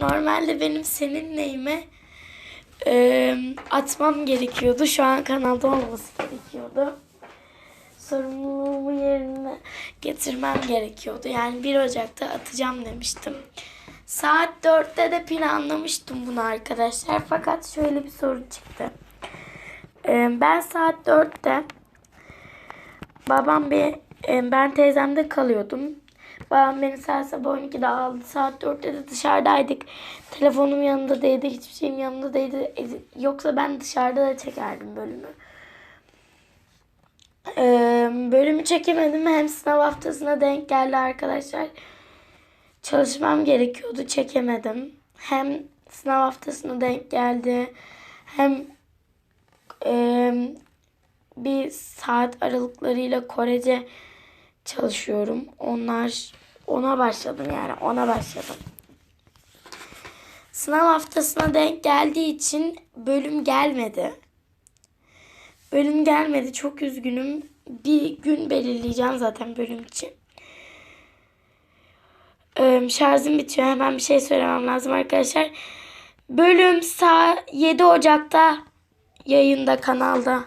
normalde benim seninleyime e, atmam gerekiyordu. Şu an kanalda olması gerekiyordu. Sorumluluğumu yerine getirmem gerekiyordu. Yani 1 Ocak'ta atacağım demiştim. Saat 4'te de planlamıştım bunu arkadaşlar. Fakat şöyle bir sorun çıktı. E, ben saat 4'te babam bir ben teyzemde kalıyordum. Babam beni saat sabah 12'de aldı. Saat 4'te de dışarıdaydık. Telefonum yanında değildi. Hiçbir şeyim yanında değildi. E, Yoksa ben dışarıda da çekerdim bölümü. Ee, bölümü çekemedim. Hem sınav haftasına denk geldi arkadaşlar. Çalışmam gerekiyordu. Çekemedim. Hem sınav haftasına denk geldi. Hem e, bir saat aralıklarıyla Korece çalışıyorum. Onlar ona başladım yani ona başladım. Sınav haftasına denk geldiği için bölüm gelmedi. Bölüm gelmedi. Çok üzgünüm. Bir gün belirleyeceğim zaten bölüm için. Ee, şarjım bitiyor. Hemen bir şey söylemem lazım arkadaşlar. Bölüm saat 7 Ocak'ta yayında kanalda.